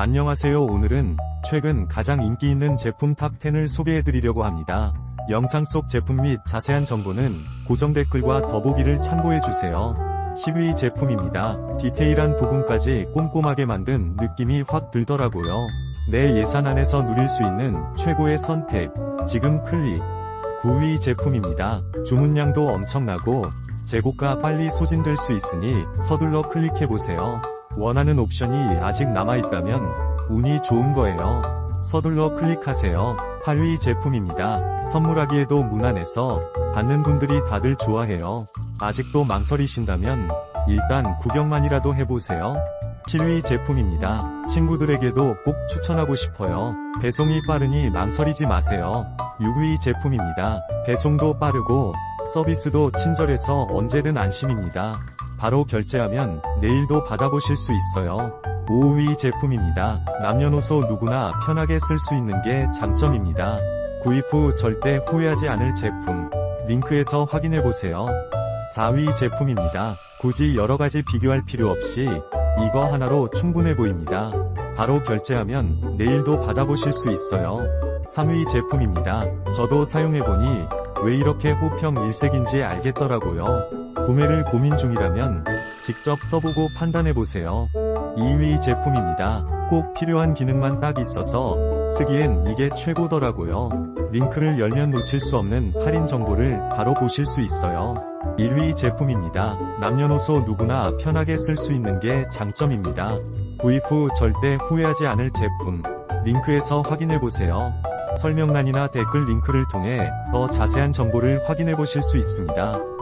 안녕하세요 오늘은 최근 가장 인기 있는 제품 탑10을 소개해드리려고 합니다. 영상 속 제품 및 자세한 정보는 고정 댓글과 더보기를 참고해주세요. 10위 제품입니다. 디테일한 부분까지 꼼꼼하게 만든 느낌이 확 들더라고요. 내 예산 안에서 누릴 수 있는 최고의 선택. 지금 클릭. 9위 제품입니다. 주문량도 엄청나고 재고가 빨리 소진될 수 있으니 서둘러 클릭해보세요. 원하는 옵션이 아직 남아있다면 운이 좋은 거예요. 서둘러 클릭하세요. 8위 제품입니다. 선물하기에도 무난해서 받는 분들이 다들 좋아해요. 아직도 망설이신다면 일단 구경만이라도 해보세요. 7위 제품입니다. 친구들에게도 꼭 추천하고 싶어요. 배송이 빠르니 망설이지 마세요. 6위 제품입니다. 배송도 빠르고 서비스도 친절해서 언제든 안심입니다. 바로 결제하면 내일도 받아보실 수 있어요. 5위 제품입니다. 남녀노소 누구나 편하게 쓸 수 있는 게 장점입니다. 구입 후 절대 후회하지 않을 제품. 링크에서 확인해보세요. 4위 제품입니다. 굳이 여러가지 비교할 필요 없이 이거 하나로 충분해 보입니다. 바로 결제하면 내일도 받아보실 수 있어요. 3위 제품입니다. 저도 사용해보니 왜 이렇게 호평 일색인지 알겠더라고요. 구매를 고민 중이라면 직접 써보고 판단해보세요. 2위 제품입니다. 꼭 필요한 기능만 딱 있어서 쓰기엔 이게 최고더라고요. 링크를 열면 놓칠 수 없는 할인 정보를 바로 보실 수 있어요. 1위 제품입니다. 남녀노소 누구나 편하게 쓸 수 있는 게 장점입니다. 구입 후 절대 후회하지 않을 제품. 링크에서 확인해보세요. 설명란이나 댓글 링크를 통해 더 자세한 정보를 확인해 보실 수 있습니다.